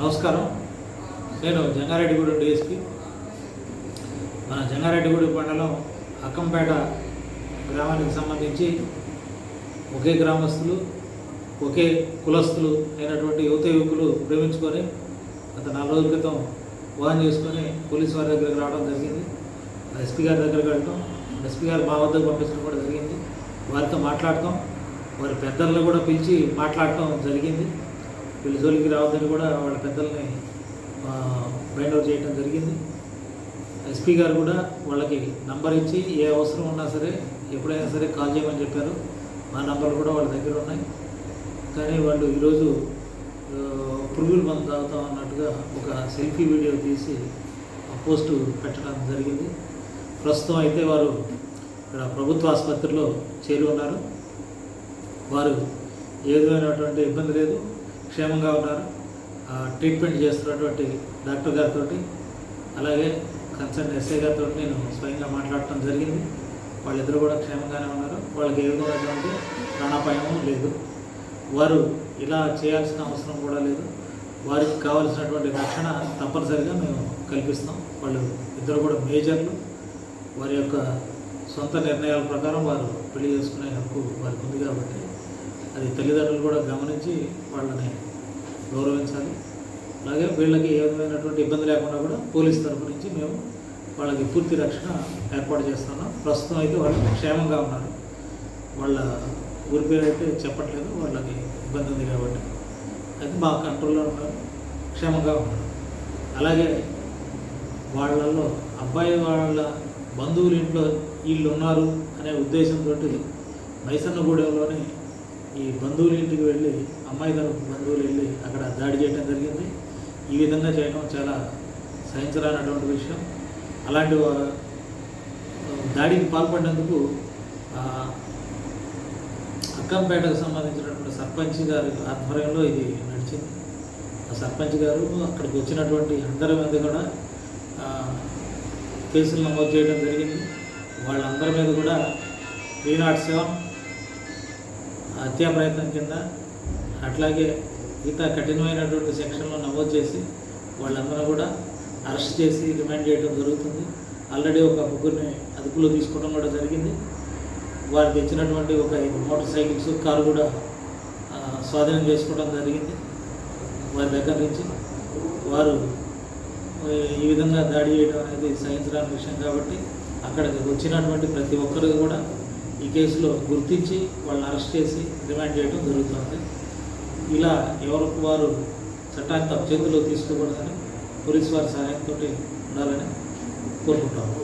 నమస్కారం. నేను జంగారెడ్డిగూడెం డిఎస్పి. మన జంగారెడ్డిగూడెం మండలం అక్కంపేట గ్రామానికి సంబంధించి ఒకే గ్రామస్తులు ఒకే కులస్తులు అయినటువంటి యువత యువకులు ప్రేమించుకొని గత నాలుగు రోజుల క్రితం వివాహం చేసుకొని పోలీసు వారి దగ్గరికి రావడం జరిగింది. ఎస్పీ గారి దగ్గరికి వెళ్ళటం ఎస్పీ గారు మా వద్దకు పంపించడం కూడా జరిగింది. వారితో మాట్లాడటం వారి పెద్దలను కూడా పిలిచి మాట్లాడటం జరిగింది. వీళ్ళ జోలికి రావద్దని కూడా వాళ్ళ పెద్దల్ని బైండ్ అవుట్ చేయడం జరిగింది. ఎస్పీ గారు కూడా వాళ్ళకి నంబర్ ఇచ్చి ఏ అవసరం ఉన్నా సరే ఎప్పుడైనా సరే కాల్ చేయమని చెప్పారు. మా నంబర్లు కూడా వాళ్ళ దగ్గర ఉన్నాయి. కానీ వాళ్ళు ఈరోజు పురుగులు మందు తాగుతాం అన్నట్టుగా ఒక సెల్ఫీ వీడియో తీసి ఆ పోస్టు పెట్టడం జరిగింది. ప్రస్తుతం అయితే వారు ఇక్కడ ప్రభుత్వ ఆసుపత్రిలో చేరి ఉన్నారు. వారు ఏ విధమైనటువంటి ఇబ్బంది లేదు. క్షేమంగా ఉన్నారు. ట్రీట్మెంట్ చేస్తున్నటువంటి డాక్టర్ గారితో అలాగే కన్సర్న్ ఎస్ఐ గారితో నేను స్వయంగా మాట్లాడటం జరిగింది. వాళ్ళిద్దరూ కూడా క్షేమంగానే ఉన్నారు. వాళ్ళకి ఏ విధమైనటువంటి ప్రాణాపాయము లేదు. వారు ఇలా చేయాల్సిన అవసరం కూడా లేదు. వారికి కావాల్సినటువంటి రక్షణ తప్పనిసరిగా మేము కల్పిస్తాం. వాళ్ళు ఇద్దరు కూడా మేజర్లు. వారి యొక్క సొంత నిర్ణయాల ప్రకారం వారు పెళ్ళి చేసుకునే హక్కు వారికి ఉంది కాబట్టి అది తల్లిదండ్రులు కూడా గమనించి వాళ్ళని గౌరవించాలి. అలాగే వీళ్ళకి ఏ విధమైనటువంటి ఇబ్బంది లేకుండా కూడా పోలీస్ తరపు నుంచి మేము వాళ్ళకి పూర్తి రక్షణ ఏర్పాటు చేస్తున్నాం. ప్రస్తుతం అయితే వాళ్ళు క్షేమంగా ఉన్నారు. వాళ్ళ ఊరి పేరు అయితే చెప్పట్లేదు. వాళ్ళకి ఇబ్బంది ఉంది కాబట్టి అయితే మా కంట్రోల్లో ఉన్నారు. క్షేమంగా ఉన్నారు. అలాగే వాళ్ళల్లో అబ్బాయి వాళ్ళ బంధువుల ఇంట్లో వీళ్ళు ఉన్నారు అనే ఉద్దేశంతో మైసన్నగూడెంలోని ఈ బంధువుల ఇంటికి వెళ్ళి అమ్మాయి తరపు బంధువులు వెళ్ళి అక్కడ దాడి చేయడం జరిగింది. ఈ విధంగా చేయడం చాలా సహించరానటువంటి విషయం. అలాంటి దాడికి పాల్పడినందుకు అక్కంపేటకు సంబంధించినటువంటి సర్పంచ్ గారి ఆధ్వర్యంలో ఇది నడిచింది. ఆ సర్పంచ్ గారు అక్కడికి వచ్చినటువంటి అందరి మీద కూడా కేసులు నమోదు చేయడం జరిగింది. వాళ్ళందరి మీద కూడా త్రీ నాట్ సెవెన్ హత్యా ప్రయత్నం కింద అట్లాగే మిగతా కఠినమైనటువంటి సెక్షన్లో నమోదు చేసి వాళ్ళందరూ కూడా అరెస్ట్ చేసి రిమాండ్ చేయడం జరుగుతుంది. ఆల్రెడీ ఒక ముగ్గురిని అదుపులో తీసుకోవడం కూడా జరిగింది. వారు తెచ్చినటువంటి ఒక ఐదు మోటార్ సైకిల్స్ కారు కూడా స్వాధీనం చేసుకోవడం జరిగింది. వారి దగ్గర నుంచి వారు ఈ విధంగా దాడి చేయడం అనేది సహించడానికి విషయం కాబట్టి అక్కడికి వచ్చినటువంటి ప్రతి ఒక్కరు కూడా ఈ కేసులో గుర్తించి వాళ్ళని అరెస్ట్ చేసి రిమాండ్ చేయడం జరుగుతుంది. ఇలా ఎవరికి వారు చట్టాన్ని తమ చేతిలో తీసుకోకూడదని పోలీసు వారి సహాయంతో ఉండాలని కోరుకుంటాము